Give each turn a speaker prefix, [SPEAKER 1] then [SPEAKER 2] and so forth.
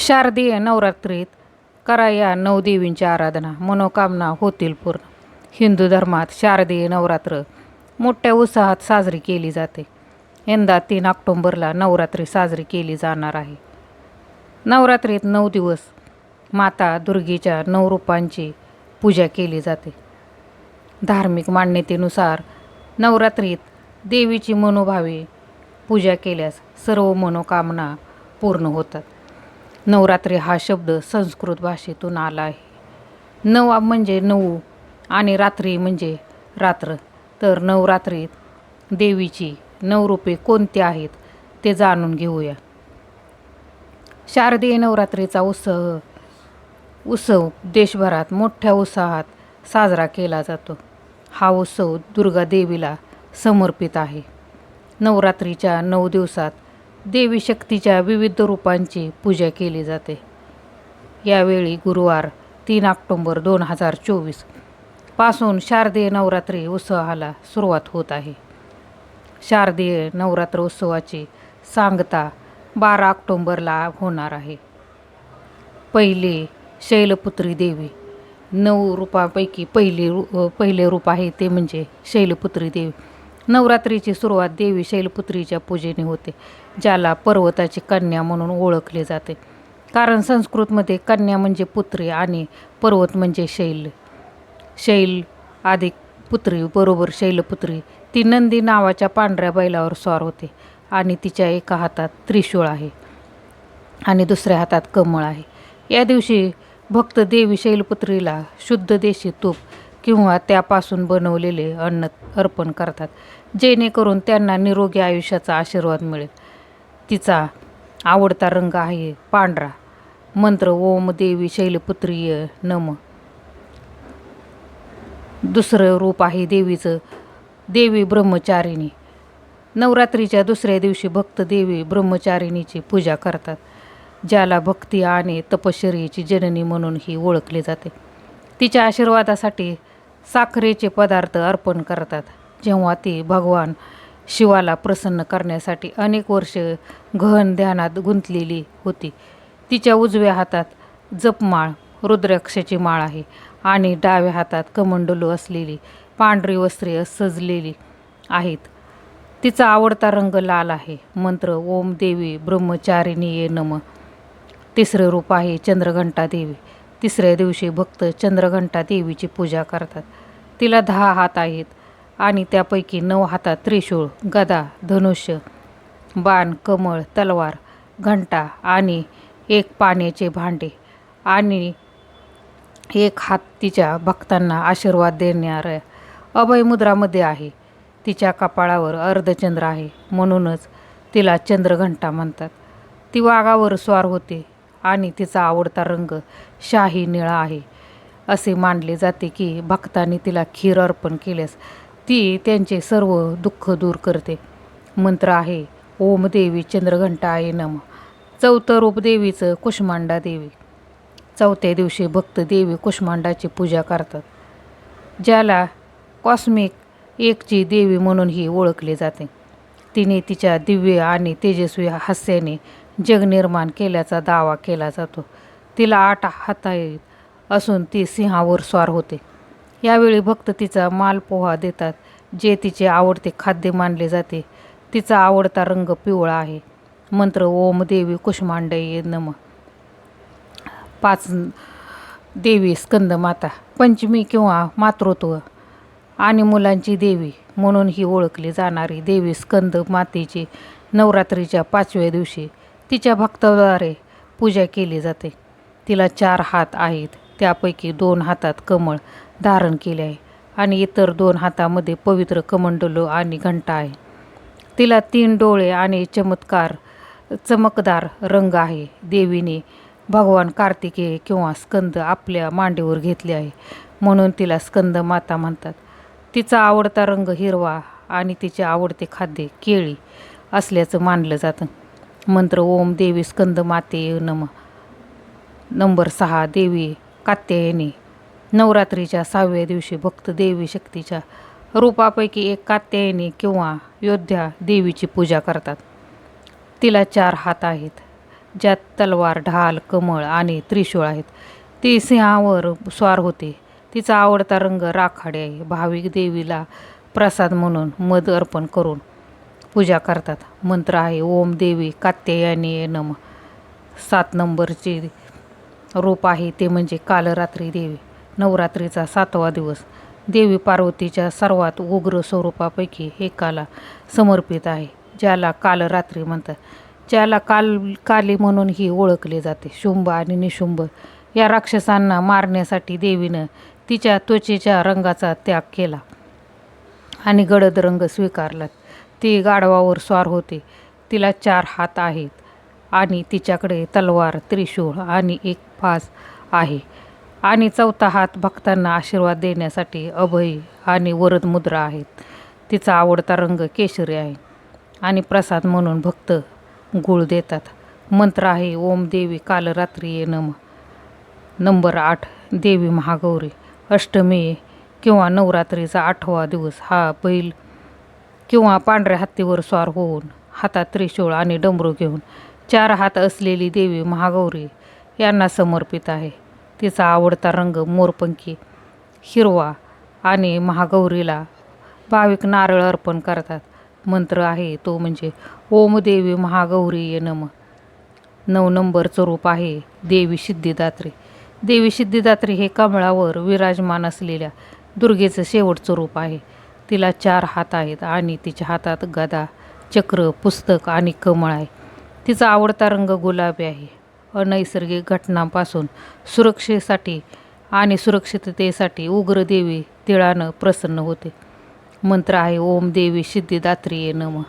[SPEAKER 1] शारदीय नवरात्रीत करा या नऊ देवींची आराधना मनोकामना होतील पूर्ण. हिंदू धर्मात शारदीय नवरात्र मोठ्या उत्साहात साजरी केली जाते. यंदा तीन ऑक्टोंबरला नवरात्री साजरी केली जाणार आहे. नवरात्रीत नऊ दिवस माता दुर्गेच्या नऊ रूपांची पूजा केली जाते. धार्मिक मान्यतेनुसार नवरात्रीत देवीची मनोभावे पूजा केल्यास सर्व मनोकामना पूर्ण होतात. नवरात्री हा शब्द संस्कृत भाषेतून आला आहे. नवा म्हणजे नऊ आणि रात्री म्हणजे रात्र. तर नवरात्रीत देवीची नऊ रूपे कोणती आहेत ते जाणून घेऊया. शारदीय नवरात्रीचा उत्सव उत्सव देशभरात मोठ्या उत्साहात साजरा केला जातो. हा उत्सव दुर्गा देवीला समर्पित आहे. नवरात्रीच्या नऊ दिवसात देवी शक्तीच्या विविध रूपांची पूजा केली जाते. यावेळी गुरुवार तीन ऑक्टोंबर दोन हजार चोवीसपासून शारदीय नवरात्री उत्सवाला सुरुवात होत आहे. शारदीय नवरात्र उत्सवाची सांगता बारा ऑक्टोंबरला होणार आहे. पहिले शैलपुत्री देवी नऊ रूपापैकी पहिली रू पहिले रूप आहे ते म्हणजे शैलपुत्री देवी. नवरात्रीची सुरुवात देवी शैलपुत्रीच्या पूजेने होते ज्याला पर्वताची कन्या म्हणून ओळखले जाते. कारण संस्कृतमध्ये कन्या म्हणजे पुत्री आणि पर्वत म्हणजे शैल. शैल अधिक पुत्री बरोबर शैलपुत्री. ती नंदी नावाच्या पांढऱ्या बैलावर स्वार होते आणि तिच्या एका हातात त्रिशूळ आहे आणि दुसऱ्या हातात कमळ आहे. या दिवशी भक्त देवी शैलपुत्रीला शुद्ध देशी तूप किंवा त्यापासून बनवलेले अन्न अर्पण करतात. जेणेकरून त्यांना निरोगी आयुष्याचा आशीर्वाद मिळेल. तिचा आवडता रंग आहे पांढरा. मंत्र ओम देवी शैलपुत्रीय नम. दुसरं रूप आहे देवीचं देवी ब्रह्मचारिणी. नवरात्रीच्या दुसऱ्या दिवशी भक्त देवी ब्रह्मचारिणीची पूजा करतात ज्याला भक्ती आणि तपश्चर्येची जननी म्हणून ही ओळखले जाते. तिच्या आशीर्वादासाठी साखरेचे पदार्थ अर्पण करतात जेव्हा ती भगवान शिवाला प्रसन्न करण्यासाठी अनेक वर्ष गहन ध्यानात गुंतलेली होती. तिच्या उजव्या हातात जपमाळ रुद्राक्षाची माळ आहे आणि डाव्या हातात कमंडलू असलेली पांढरी वस्त्रे सजलेली आहेत. तिचा आवडता रंग लाल आहे. मंत्र ओम देवी ब्रह्मचारिणी ये नम. तिसरं रूप आहे चंद्रघंटा देवी. तिसऱ्या दिवशी भक्त चंद्रघंटा देवीची पूजा करतात. तिला दहा हात आहेत आणि त्यापैकी नऊ हातात त्रिशूळ गदा धनुष्य बाण कमळ तलवार घंटा आणि एक पाण्याचे भांडे आणि एक हात तिच्या भक्तांना आशीर्वाद देणाऱ्या अभयमुद्रामध्ये आहे. तिच्या कपाळावर अर्धचंद्र आहे म्हणूनच तिला चंद्रघंटा म्हणतात. ती वाघावर स्वार होते. आणि तिचा आवडता रंग शाही निळा आहे. असे मानले जाते की भक्तांनी तिला खीर अर्पण केल्यास ती त्यांचे सर्व दुःख दूर करते. मंत्र आहे ओम देवी चंद्रघंटा आहे नम. चौथं रूप देवीचं कुष्मांडा देवी. चौथ्या दिवशी भक्त देवी कुष्मांडाची पूजा करतात ज्याला कॉस्मिक एकची देवी म्हणूनही ओळखले जाते. तिने तिच्या दिव्य आणि तेजस्वी हास्याने जग निर्माण केल्याचा दावा केला जातो. तिला आठ हाता आहेत असून ती सिंहावर स्वार होते. यावेळी भक्त तिचा मालपोहा देतात जे तिचे आवडते खाद्य मानले जाते. तिचा आवडता रंग पिवळा आहे. मंत्र ओम देवी कुष्मांडये नम. पाच देवी स्कंदमाता पंचमी किंवा मातृत्व आणि मुलांची देवी म्हणून ही ओळखली जाणारी देवी स्कंद मातेची नवरात्रीच्या पाचव्या दिवशी तिच्या भक्ताद्वारे पूजा केली जाते. तिला चार हात आहेत त्यापैकी दोन हातात कमळ धारण केले आहे आणि इतर दोन हातामध्ये पवित्र कमंडलो आणि घंटा आहे. तिला तीन डोळे आणि चमत्कार चमकदार रंग आहे. देवीने भगवान कार्तिकेय किंवा स्कंद आपल्या मांडीवर घेतले आहे म्हणून तिला स्कंद माता म्हणतात. तिचा आवडता रंग हिरवा आणि तिचे आवडते खाद्य केळी असल्याचं मानलं जातं. मंत्र ओम देवी स्कंद माते नम. नंबर सहा देवी कात्यायनी. नवरात्रीच्या सहाव्या दिवशी भक्त देवी शक्तीच्या रूपापैकी एक कात्यायनी किंवा योद्ध्या देवीची पूजा करतात. तिला चार हात आहेत ज्यात तलवार ढाल कमळ आणि त्रिशूळ आहेत. ती सिंहावर स्वार होते. तिचा आवडता रंग राखाडे आहे. भाविक देवीला प्रसाद म्हणून मध अर्पण करून पूजा करतात. मंत्र आहे ओम देवी कात्यायनी नम. सात नंबरचे रूप आहे ते म्हणजे कालरात्री देवी. नवरात्रीचा सातवा दिवस. देवी पार्वतीच्या सर्वात उग्र स्वरूपापैकी एकाला समर्पित आहे ज्याला कालरात्री म्हणतात. ज्याला काल काली म्हणून ही ओळखले जाते. शुंभ आणि निशुंभ या राक्षसांना मारण्यासाठी देवीनं तिच्या त्वचेच्या रंगाचा त्याग केला आणि गडद रंग स्वीकारला. ती गाढवावर स्वार होते. तिला चार हात आहेत आणि तिच्याकडे तलवार त्रिशूळ आणि एक फास आहे. आणि चौथा हात भक्तांना आशीर्वाद देण्यासाठी अभय आणि वरद मुद्रा आहेत. तिचा आवडता रंग केशरी आहे आणि प्रसाद म्हणून भक्त गुळ देतात. मंत्र आहे ओम देवी कालरात्री ये नम नंबर आठ देवी महागौरी अष्टमी किंवा नवरात्रीचा आठवा दिवस हा बैल किंवा पांढऱ्या हत्तीवर स्वार होऊन हातात त्रिशूळ आणि डमरू घेऊन चार हात असलेली देवी महागौरी यांना समर्पित आहे. तिचा आवडता रंग मोरपंखी हिरवा आणि महागौरीला भाविक नारळ अर्पण करतात. मंत्र आहे तो म्हणजे ओम देवी महागौरी ये नम. नऊ नंबरचं रूप आहे देवी सिद्धिदात्री. देवी सिद्धिदात्री हे कमळावर विराजमान असलेल्या दुर्गेचं शेवटचं रूप आहे. तिला चार हात आहेत आणि तिच्या हातात गदा चक्र पुस्तक आणि कमळ आहे. तिचा आवडता रंग गुलाबी आहे. अनैसर्गिक घटनांपासून सुरक्षेसाठी आणि सुरक्षिततेसाठी उग्र देवी तिळानं प्रसन्न होते. मंत्र आहे ओम देवी सिद्धिदात्रीये नम.